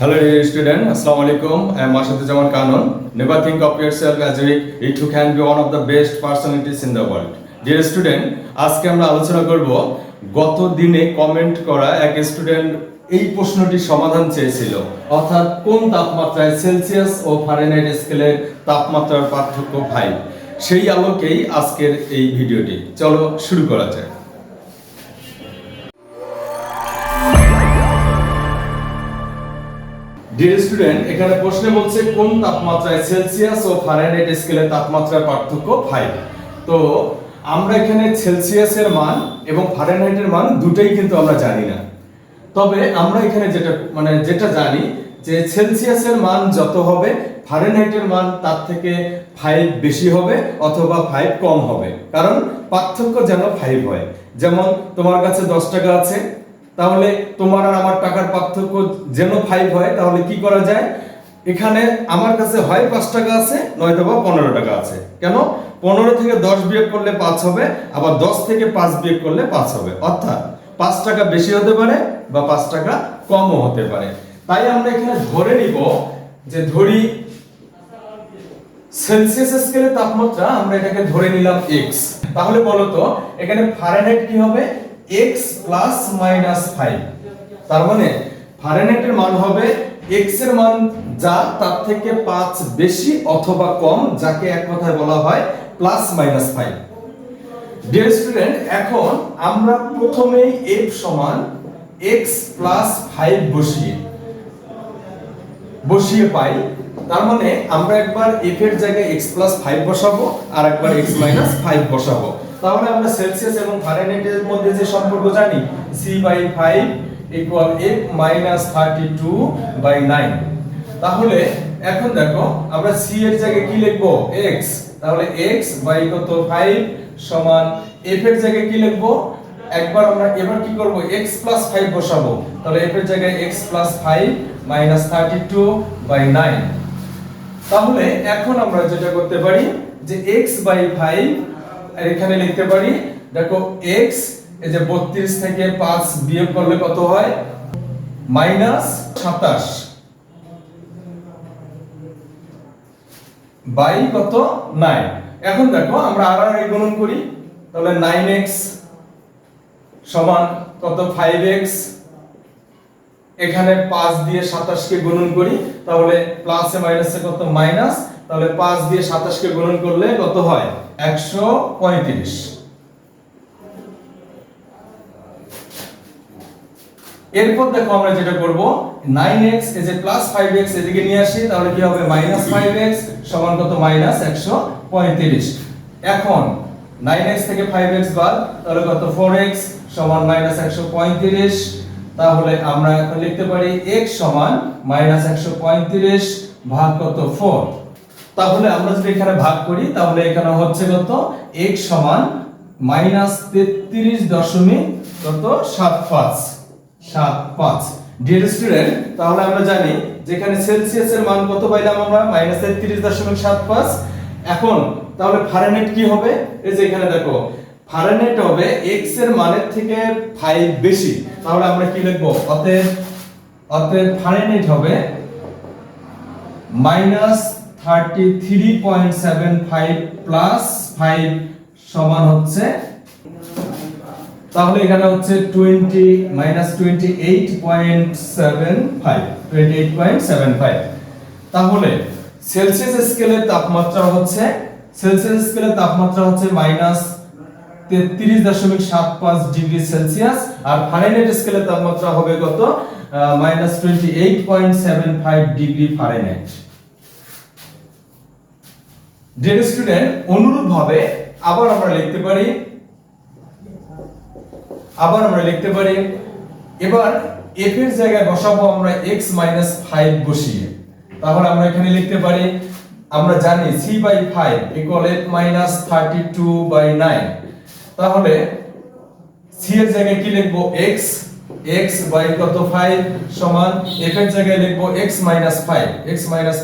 Hello dear student, Assalamu alaikum. I am Mashadujaman Kanon. Never think of yourself as weak if you can be one of the best personalities in the world. Dear student, আজকে আমরা আলোচনা করব গত দিনে comment করা এক student এই প্রশ্নটি সমাধান চেয়েছিল অর্থাৎ কোন তাপমাত্রায় সেলসিয়াস ও ফারেনহাইট স্কেলের তাপমাত্রার পার্থক্য ভাই সেই আলোকেই আজকের এই ভিডিওটি চলো শুরু করা যায় ডিয়ার স্টুডেন্ট এখানে প্রশ্নে বলছে, কোন তাপমাত্রায় সেলসিয়াস ও ফারেনহাইট স্কেলের তাপমাত্রার পার্থক্য ফাইভ তো আমরা এখানে সেলসিয়াসের মান এবং ফারেনহাইটের মান দুটোই কিন্তু আমরা জানি না। তবে আমরা এখানে যেটা মানে যেটা জানি, যে সেলসিয়াসের মান যত হবে ফারেনহাইটের মান তার থেকে ফাইভ বেশি হবে অথবা ফাইভ কম হবে। কারণ পার্থক্য যেন ফাইভ হয়। যেমন তোমার কাছে দশ টাকা আছে তাহলে তোমার আর আমার টাকার পার্থক্য যেন ফাইভ হয়, তাহলে কি করা যায়? এখানে আমার কাছে হয় পাঁচ টাকা আছে, নয়তো বা পনেরো টাকা আছে। কেন? পনেরো থেকে দশ বিয়োগ করলে পাঁচ হবে, আবার দশ থেকে পাঁচ বিয়োগ করলে পাঁচ হবে। অর্থাৎ পাঁচ টাকা বেশি হতে পারে বা পাঁচ টাকা কমও হতে পারে। তাই আমরা এখানে ধরে নিব যে ধরি সেলসিয়াস স্কেলে তাপমাত্রা, আমরা এটাকে ধরে নিলাম এক্স তাহলে বলতো, এখানে ফারেনহাইট কি হবে? এক্স প্লাস মাইনাস ফাইভ তার মানে ফারেনহাইটের মান হবে এক্সের মান যা তার থেকে পাঁচ বেশি অথবা কম, যাকে এক কথায় বলা হয় plus minus five dear student এখন আমরা প্রথমেই এফ সমান এক্স প্লাস ফাইভ বসিয়ে বসিয়ে পাই। তার মানে আমরা একবার এফ এর জায়গায় x প্লাস ফাইভ বসাবো আর একবার x মাইনাস ফাইভ বসাবো। তাহলে আমরা সেলসিয়াস এবং ফারেনহাইটের মধ্যে যে সম্পর্ক জানি, c by five equal F minus thirty two by nine তাহলে এখন দেখো, আমরা c এর জায়গায় কি লিখব? X. তাহলে x বাই কত? ফাইভ সমান f এর জায়গায় কি লিখব? একবার আমরা এবার কি করব? X প্লাস ফাইভ বসাবো। তাহলে f এর জায়গায় x plus five minus thirty two by nine তাহলে এখন আমরা যেটা করতে পারি, যে x বাই ফাইভ এখানে লিখতে পারি, দেখো, x, এই যে 32 থেকে 5 বিয়োগ করলে কত হয়? মাইনাস 27 বাই কত? 9 এখন দেখো, আমরা আর আর গুণন করি, তাহলে 9x সমান কত? 5x এখানে 5 দিয়ে 27 কে গুণন করি, তাহলে প্লাসে মাইনাসে কত? মাইনাস। তাহলে 5 দিয়ে 27 কে গুণন করলে কত হয়? 135 এরপর দেখো আমরা যেটা করব 9x এই প্লাস 5x এদিকে নিয়ে আসি, তাহলে কি হবে? মাইনাস 5x সমান কত? মাইনাস 135 এখন 9x থেকে 5x বাদ, তাহলে কত? 4x সমান মাইনাস 135 তাহলে আমরা এখন লিখতে পারি, x সমান মাইনাস 135 ভাগ কত? 4 তাহলে আমরা যদি এখানে ভাগ করি, তাহলে এখানে হচ্ছে কত? x সমান মাইনাস তেত্রিশ দশমিক কত? সাত পাঁচ। সাত পাঁচ। ডিয়ার স্টুডেন্ট তাহলে আমরা জানি যেখানে সেলসিয়াস এর মান কত পাইলাম আমরা? মাইনাস তেত্রিশ দশমিক সাত পাঁচ। এখন, তাহলে ফারেনহাইট কি হবে? এই যে এখানে দেখো ফারেনহাইট হবে x এর মানের থেকে 5 বেশি। তাহলে আমরা কি লিখব? অতএব অতএব ফারেনহাইট হবে minus thirty three point seven five plus সমান হচ্ছে, তাহলে এখানে হচ্ছে twenty minus twenty eight point seven five twenty eight point seven five তাহলে সেলসিয়াস স্কেলের তাপমাত্রা হচ্ছে সেলসিয়াস স্কেলের তাপমাত্রা হচ্ছে মাইনাস তেত্রিশ দশমিক সাত পাঁচ ডিগ্রি সেলসিয়াস, আর ফারেনহাইট স্কেলের তাপমাত্রা হবে কত? Minus twenty eight point seven five degree Fahrenheit dear student অনুরূপভাবে আবার আমরা লিখতে পারি। আবার আমরা লিখতে পারি। এবার f এর জায়গায় বসাবো আমরা x 5 বসিয়ে। তাহলে আমরা এখানে লিখতে পারি, আমরা জানি c by 5 equal f 32 by 9 তাহলে c এর জায়গায় কি লিখব? x x বাই কত 5 সমান f এর জায়গায় লিখব x 5 x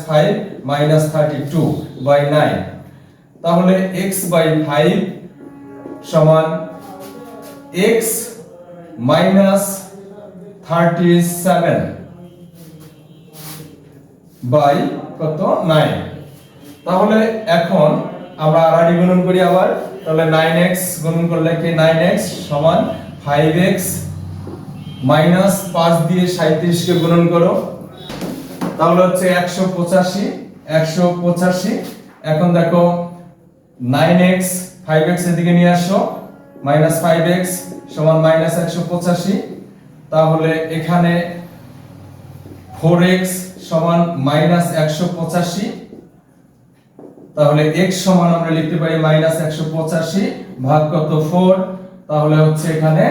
5 মাইনাস 32 বাই 9 তাহলে x বাই 5 সমান x minus thirty seven by কত নাইন তাহলে এখন আমরা আড়াআড়ি গুণন করি আবার। তাহলে নাইন এক্স গুণন করলে কি নাইন এক্স সমান ফাইভ এক্স মাইনাস পাঁচ দিয়ে সাঁত্রিশকে গুণন করো। তাহলে হচ্ছে একশো পঁচাশি একশো পঁচাশি। এখন দেখো নাইন এক্স ফাইভ এক্স এদিকে নিয়ে আসো মাইনাস ফাইভ এক্স সমান মাইনাস একশো পঁচাশি। তাহলে এখানে ফোর এক্স সমান মাইনাস একশো পঁচাশি। তাহলে এক্স সমান আমরা লিখতে পারি মাইনাস একশো পঁচাশি, ভাগ কত ফোর তাহলে হচ্ছে এখানে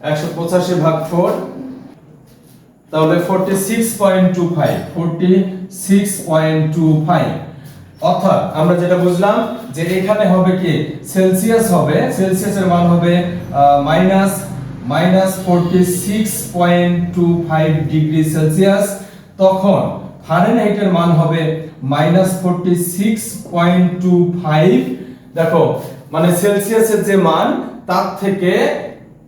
একশো পঁচাশি ভাগ ফোর তাহলে forty six point two five forty six point two five অর্থাৎ আমরা যেটা বুঝলাম যে এখানে হবে কি? সেলসিয়াস হবে সেলসিয়াসের মান হবে minus minus forty six point two five degree Celsius তখন ফারেনহাইটের মান হবে minus forty six point two five দেখো মানে সেলসিয়াসের যে মান, তার থেকে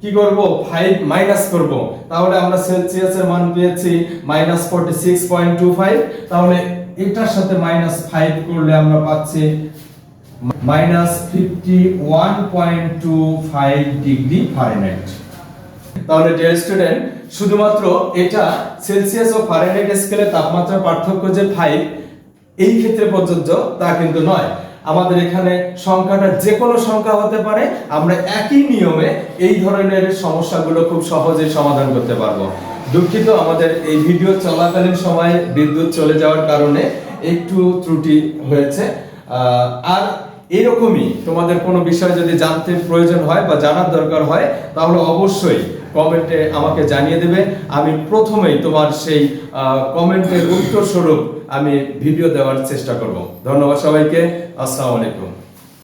কি করব? ফাইভ মাইনাস করব। তাহলে আমরা সেলসিয়াসের মান পেয়েছি minus forty six point two five তাহলে এটার সাথে মাইনাস ফাইভ করলে আমরা পাচ্ছি minus fifty one point two five degree Fahrenheit তাহলে ডিয়ার স্টুডেন্ট শুধুমাত্র এটা সেলসিয়াস ও ফারেনহাইট স্কেলে তাপমাত্রার পার্থক্য যে ফাইভ এই ক্ষেত্রে প্রযোজ্য তা কিন্তু নয়। আমাদের এখানে সংখ্যাটা যে কোনো সংখ্যা হতে পারে, আমরা একই নিয়মে এই ধরনের সমস্যাগুলো খুব সহজে সমাধান করতে পারব। দুঃখিত, আমাদের এই ভিডিও চলাকালীন সময় বিদ্যুৎ চলে যাওয়ার কারণে একটু ত্রুটি হয়েছে। আর এরকমই তোমাদের কোনো বিষয় যদি জানতে প্রয়োজন হয় বা জানার দরকার হয়, তাহলে অবশ্যই কমেন্টে আমাকে জানিয়ে দেবে। আমি প্রথমেই তোমার সেই কমেন্টের উত্তর স্বরূপ আমি ভিডিও দেওয়ার চেষ্টা করব। ধন্যবাদ সবাইকে। আসসালামু আলাইকুম।